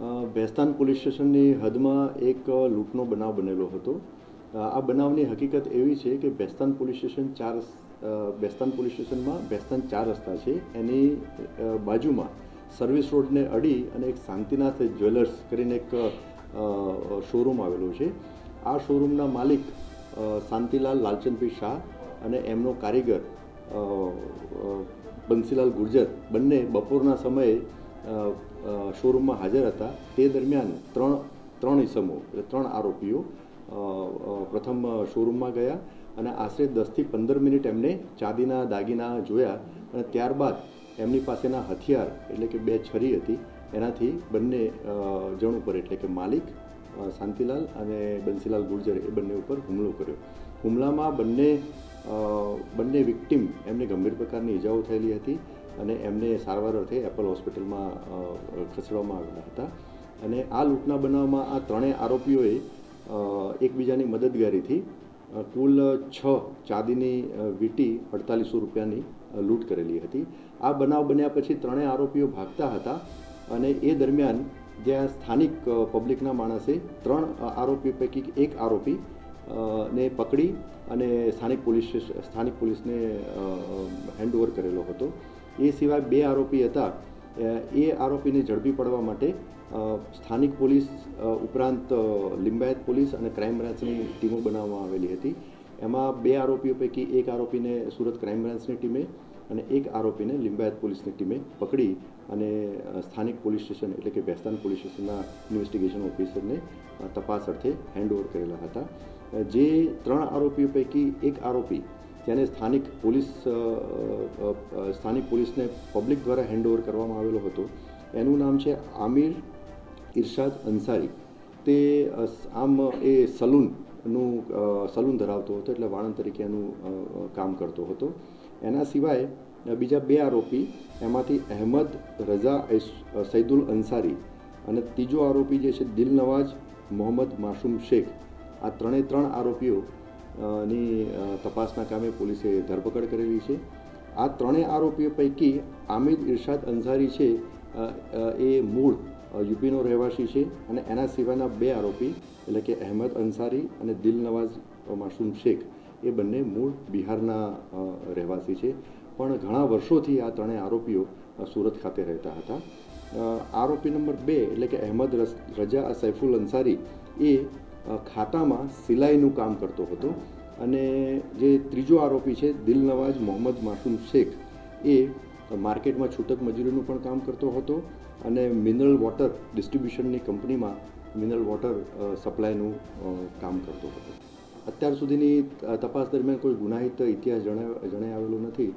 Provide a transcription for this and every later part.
Bhestan police સ્ટેશનની હદમાં એક લૂંટનો બનાવ બનેલો હતો. આ બનાવની હકીકત એવી છે કે ભેસ્તાન પોલીસ સ્ટેશન ચાર ભેસ્તાન પોલીસ સ્ટેશનમાં ભેસ્તાન ચાર રસ્તા છે. એની બાજુમાં સર્વિસ રોડને અડી અને એક શાંતિનાથ જ્વેલર્સ કરીને એક શોરૂમ આવેલો છે. આ શોરૂમના માલિક શાંતિલાલ લાલચંદભાઈ શાહ અને એમનો કારીગર બંસીલાલ ગુર્જર બંને બપોરના સમયે શોરૂમમાં હાજર હતા. તે દરમિયાન ત્રણ ત્રણ ઇસમો ત્રણ આરોપીઓ પ્રથમ શોરૂમમાં ગયા અને આશરે દસથી પંદર મિનિટ એમને ચાંદીના દાગીના જોયા અને ત્યારબાદ એમની પાસેના હથિયાર, એટલે કે બે છરી હતી, એનાથી બંને જણ ઉપર, એટલે કે માલિક શાંતિલાલ અને બંસીલાલ ગુર્જર, એ બંને ઉપર હુમલો કર્યો. હુમલામાં બંને બંને વિક્ટિમ એમને ગંભીર પ્રકારની ઈજાઓ થયેલી હતી. અને એમને સારવાર અર્થે એપલ હોસ્પિટલમાં ખસેડવામાં આવેલા હતા. અને આ લૂંટના બનાવમાં આ ત્રણેય આરોપીઓએ એકબીજાની મદદગારીથી કુલ છ ચાંદીની વીટી અડતાલીસો રૂપિયાની લૂંટ કરેલી હતી. આ બનાવ બન્યા પછી ત્રણેય આરોપીઓ ભાગતા હતા અને એ દરમિયાન જ્યાં સ્થાનિક પબ્લિકના માણસે ત્રણ આરોપી પૈકી એક આરોપી ને પકડી અને સ્થાનિક પોલીસ સ્થાનિક પોલીસને હેન્ડઓવર કરેલો હતો. એ સિવાય બે આરોપી હતા. એ આરોપીને ઝડપી પડવા માટે સ્થાનિક પોલીસ ઉપરાંત લિંબાયત પોલીસ અને ક્રાઇમ બ્રાન્ચની ટીમો બનાવવામાં આવેલી હતી. એમાં બે આરોપીઓ પૈકી એક આરોપીને સુરત ક્રાઇમ બ્રાન્ચની ટીમે અને એક આરોપીને લિંબાયત પોલીસની ટીમે પકડી અને સ્થાનિક પોલીસ સ્ટેશન એટલે કે વેસ્તાન પોલીસ સ્ટેશનના ઇન્વેસ્ટિગેશન ઓફિસરને તપાસ અર્થે હેન્ડઓવર કરેલા હતા. જે ત્રણ આરોપીઓ પૈકી એક આરોપી જેને સ્થાનિક પોલીસ સ્થાનિક પોલીસને પબ્લિક દ્વારા હેન્ડઓવર કરવામાં આવેલો હતો. એનું નામ છે આમિર ઇરશાદ અંસારી. તે આમ, એ સલૂનનું સલૂન ધરાવતો હતો એટલે વાણંદ તરીકે એનું કામ કરતો હતો. એના સિવાય બીજા બે આરોપી, એમાંથી અહેમદ રઝા સૈદુલ અંસારી અને ત્રીજો આરોપી જે છે દિલનવાજ મોહમ્મદ માસુમ શેખ. આ ત્રણે ત્રણ આરોપીઓ ની તપાસના કામે પોલીસે ધરપકડ કરેલી છે. આ ત્રણેય આરોપીઓ પૈકી આમિદ ઇરશાદ અંસારી છે એ મૂળ યુપીનો રહેવાસી છે અને એના સિવાયના બે આરોપી, એટલે કે અહેમદ અંસારી અને દિલનવાઝ માસૂમ શેખ, એ બંને મૂળ બિહારના રહેવાસી છે. પણ ઘણા વર્ષોથી આ ત્રણેય આરોપીઓ સુરત ખાતે રહેતા હતા. આરોપી નંબર બે, એટલે કે અહેમદ રજા સૈફુલ અંસારી, એ ખાતામાં સિલાઈનું કામ કરતો હતો અને જે ત્રીજો આરોપી છે દિલનવાજ મોહમ્મદ માસુમ શેખ એ માર્કેટમાં છૂટક મજૂરીનું પણ કામ કરતો હતો અને મિનરલ વોટર ડિસ્ટ્રીબ્યુશનની કંપનીમાં મિનરલ વોટર સપ્લાયનું કામ કરતો હતો. અત્યાર સુધીની તપાસ દરમિયાન કોઈ ગુનાહિત ઇતિહાસ જણાય આવેલો નથી.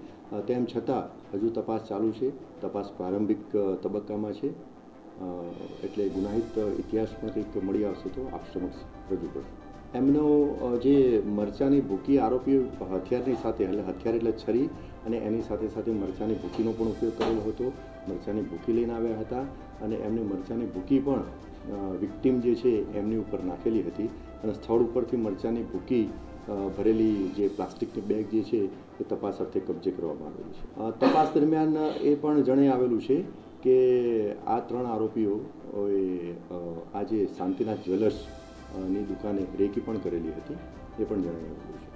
તેમ છતાં હજુ તપાસ ચાલુ છે. તપાસ પ્રારંભિક તબક્કામાં છે. એટલે ગુનાહિત ઇતિહાસ પણ કંઈક મળી આવશે તો આપ સમક્ષ રજૂ કરશું. એમનો જે મરચાની ભૂકી આરોપીઓ હથિયારની સાથે, એટલે હથિયાર એટલે છરી, અને એની સાથે સાથે મરચાની ભૂકીનો પણ ઉપયોગ કરેલો હતો. મરચાની ભૂકી લઈને આવ્યા હતા અને એમને મરચાની ભૂકી પણ વિક્ટીમ જે છે એમની ઉપર નાખેલી હતી. અને સ્થળ ઉપરથી મરચાની ભૂકી ભરેલી જે પ્લાસ્ટિકની બેગ જે છે એ તપાસ અર્થે કબજે કરવામાં આવેલી છે. તપાસ દરમિયાન એ પણ જણે આવેલું છે કે આ ત્રણ આરોપીઓ એ અ, આ જે શાંતિનાથ જ્વેલર્સની દુકાને રેકી પણ કરેલી હતી એ પણ જણાવી